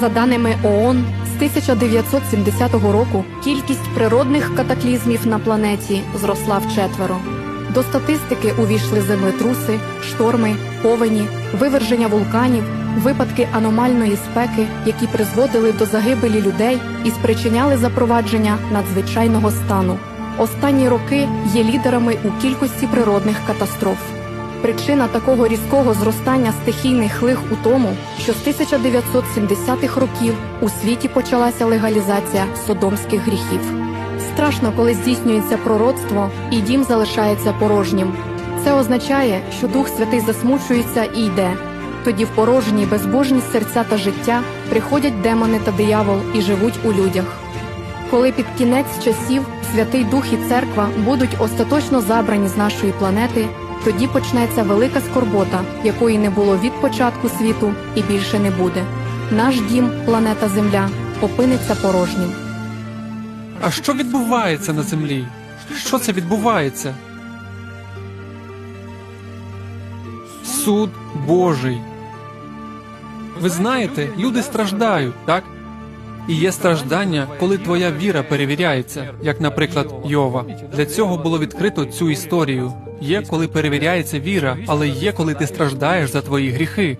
За даними ООН, з 1970 року кількість природних катаклізмів на планеті зросла вчетверо. До статистики увійшли землетруси, шторми, повені, виверження вулканів, випадки аномальної спеки, які призводили до загибелі людей і спричиняли запровадження надзвичайного стану. Останні роки є лідерами у кількості природних катастроф. Причина такого різкого зростання стихійних лих у тому, що з 1970-х років у світі почалася легалізація содомських гріхів. Страшно, коли здійснюється пророцтво і дім залишається порожнім. Це означає, що Дух Святий засмучується і йде. Тоді в порожні безбожні серця та життя приходять демони та диявол і живуть у людях. Коли під кінець часів Святий Дух і Церква будуть остаточно забрані з нашої планети, тоді почнеться велика скорбота, якої не було від початку світу і більше не буде. Наш дім, планета Земля, опиниться порожнім. А що відбувається на землі? Що це відбувається? Суд Божий. Ви знаєте, люди страждають, так? І є страждання, коли твоя віра перевіряється, як, наприклад, Йова. Для цього було відкрито цю історію. Є, коли перевіряється віра, але є, коли ти страждаєш за твої гріхи.